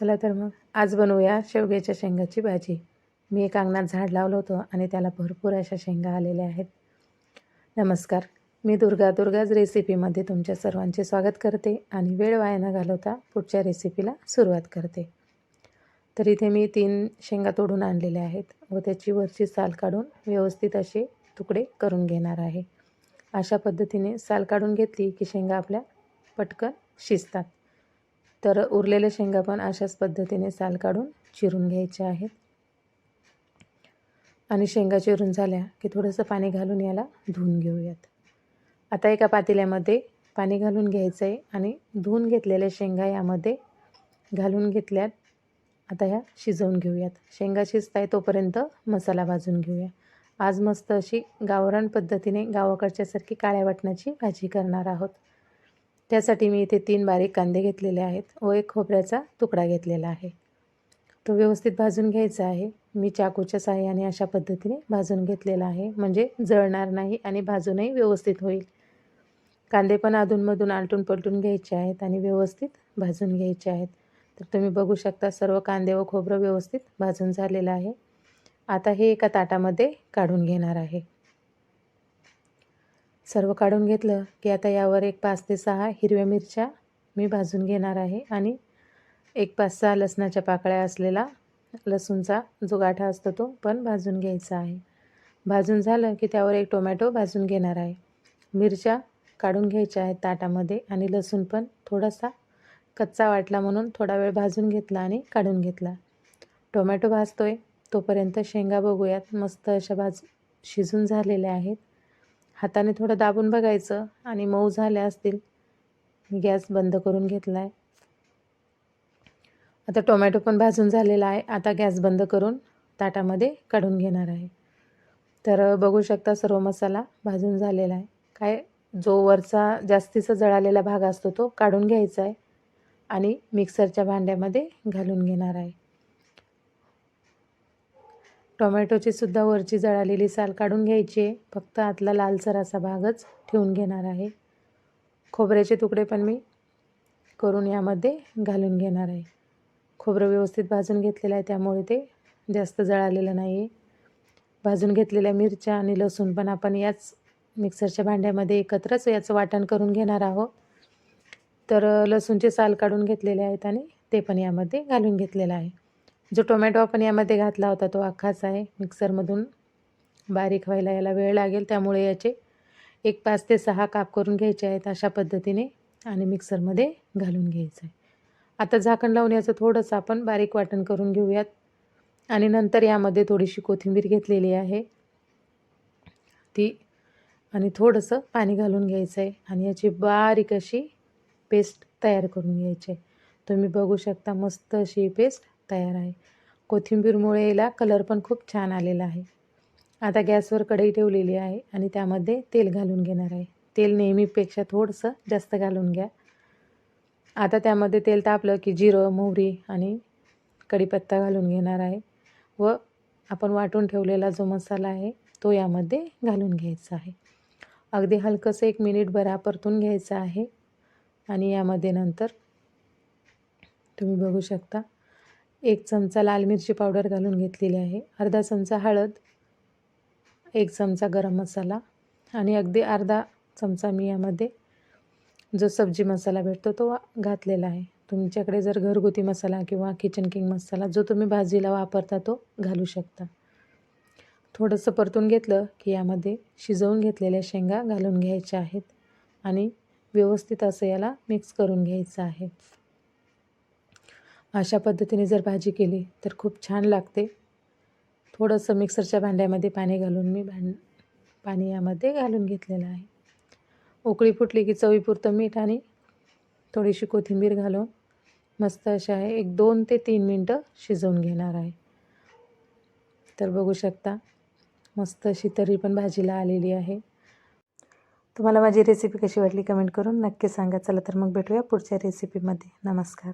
चला तर मग आज बनवूया शेवग्याच्या शेंगाची भाजी. मी एक अंगणात झाड लावलं होतं आणि त्याला भरपूर अशा शेंगा आलेल्या आहेत. नमस्कार मी दुर्गा दुर्गाज रेसिपीमध्ये तुमच्या सर्वांचे स्वागत करते आणि वेळ वाया न घालवता पुढच्या रेसिपीला सुरुवात करते. तर इथे मी तीन शेंगा तोडून आणलेल्या आहेत व त्याची वरची साल काढून व्यवस्थित असे तुकडे करून घेणार आहे. अशा पद्धतीने साल काढून घेतली की शेंगा आपल्या पटकन शिजतात. तर उरलेल्या शेंगा पण अशाच पद्धतीने साल काढून चिरून घ्यायच्या आहेत. आणि शेंगा चिरून झाल्या की थोडंसं पाणी घालून याला धुवून घेऊयात. आता एका पातेल्यामध्ये पाणी घालून घ्यायचं आहे आणि धुवून घेतलेल्या शेंगा यामध्ये घालून घेतल्यात. आता ह्या शिजवून घेऊयात. शेंगा शिजताय तोपर्यंत मसाला भाजून घेऊया. आज मस्त अशी गावरान पद्धतीने गावाकडच्यासारखी काळ्या वाटणाची भाजी करणार आहोत. त्यासाठी मी इथे तीन बारीक कांदे घेतलेले आहेत व एक खोबऱ्याचा तुकडा घेतलेला आहे. तो व्यवस्थित भाजून घ्यायचा आहे. मी चाकूच्या साह्याने अशा पद्धतीने भाजून घेतलेला आहे. म्हणजे जळणार नाही आणि भाजूनही व्यवस्थित होईल. कांदे पण अधूनमधून आलटून पलटून घ्यायचे आहेत आणि व्यवस्थित भाजून घ्यायचे आहेत. तर तुम्ही बघू शकता सर्व कांदे व खोबरं व्यवस्थित भाजून झालेलं आहे. आता हे एका ताटामध्ये काढून घेणार आहे. सर्व काढून घेतलं की आता यावर एक पाच ते सहा हिरव्या मिरच्या मी भाजून घेणार आहे आणि एक पाच सहा लसणाच्या पाकळ्या असलेला लसूणचा जो गाठा असतो तो पण भाजून घ्यायचा आहे. भाजून झालं की त्यावर एक टोमॅटो भाजून घेणार आहे. मिरच्या काढून घ्यायच्या आहेत ताटामध्ये आणि लसूण पण थोडासा कच्चा वाटला म्हणून थोडा वेळ भाजून घेतला आणि काढून घेतला. टोमॅटो भाजतोय तोपर्यंत शेंगा बघूयात. मस्त अशा भाज शिजून झालेल्या आहेत. हाताने थोडं दाबून बघायचं आणि मऊ झाल्या असतील. गॅस बंद करून घेतला आहे आता टोमॅटो पण भाजून झालेला आहे. आता गॅस बंद करून ताटामध्ये काढून घेणार आहे. तर बघू शकता सर्व मसाला भाजून झालेला आहे. काय जो वरचा जास्तीचा जळालेला भाग असतो तो काढून घ्यायचा आहे आणि मिक्सरच्या भांड्यामध्ये घालून घेणार आहे. टोमॅटोची सुद्धा वरची जळालेली साल काढून घ्यायची आहे. फक्त आतला लालसर असा भागच ठेवून घेणार आहे. खोबऱ्याचे तुकडे पण मी करून यामध्ये घालून घेणार आहे. खोबरं व्यवस्थित भाजून घेतलेलं आहे त्यामुळे ते जास्त जळालेलं नाही आहे भाजून घेतलेल्या मिरच्या आणि लसूण पण आपण याच मिक्सरच्या भांड्यामध्ये एकत्रच याचं वाटण करून घेणार आहोत. तर लसूणचे साल काढून घेतलेले आहेत आणि ते पण यामध्ये घालून घेतलेलं आहे. जो टोमॅटो आपण यामध्ये घातला होता तो अख्खाच आहे मिक्सरमधून. बारीक व्हायला याला वेळ लागेल त्यामुळे याचे एक पाच ते सहा काप करून घ्यायचे आहेत अशा पद्धतीने आणि मिक्सरमध्ये घालून घ्यायचं आहे. आता झाकण लावून याचं थोडंसं आपण बारीक वाटण करून घेऊयात. आणि नंतर यामध्ये थोडीशी कोथिंबीर घेतलेली आहे. ती आणि थोडंसं पाणी घालून घ्यायचं आहे आणि याची बारीक अशी पेस्ट तयार करून घ्यायची आहे. तुम्ही बघू शकता मस्त अशी पेस्ट तयार आहे. कोथिंबीरमुळे याला कलर पण खूप छान आलेला आहे. आता गॅसवर कढई ठेवलेली आहे आणि त्यामध्ये तेल घालून घेणार आहे. तेल नेहमीपेक्षा थोडंसं जास्त घालून घ्या. आता त्यामध्ये तेल तापलं की जिरं मोहरी आणि कढीपत्ता घालून घेणार आहे. व आपण वाटून ठेवलेला जो मसाला आहे तो यामध्ये घालून घ्यायचा आहे. अगदी हलकंसं एक मिनिट बरा परतून घ्यायचं आहे. आणि यामध्ये नंतर तुम्ही बघू शकता. एक चमचा लाल मिरची पावडर घालून घेतलेली आहे. अर्धा चमचा हळद एक चमचा गरम मसाला आणि अगदी अर्धा चमचा मी यामध्ये जो सब्जी मसाला भेटतो तो घातलेला आहे. तुमच्याकडे जर घरगुती मसाला किंवा किचन किंग मसाला जो तुम्ही भाजीला वापरता तो घालू शकता. थोडंसं परतून घेतलं की यामध्ये शिजवून घेतलेल्या शेंगा घालून घ्यायच्या आहेत आणि व्यवस्थित असं याला मिक्स करून घ्यायचं आहे. अशा पद्धतीने जर भाजी केली तर खूप छान लागते. थोडंसं मिक्सरच्या भांड्यामध्ये पाणी घालून मी भांड पाणी यामध्ये घालून घेतलेलं आहे. उकळी फुटली की चवीपुरतं मीठ आणि थोडीशी कोथिंबीर घालून मस्त अशा आहे. एक दोन ते तीन मिनटं शिजवून घेणार आहे. तर बघू शकता मस्त अशी तरी पण भाजीला आलेली आहे. तुम्हाला माझी रेसिपी कशी वाटली कमेंट करून नक्की सांगा. चला तर मग भेटूया पुढच्या रेसिपीमध्ये नमस्कार.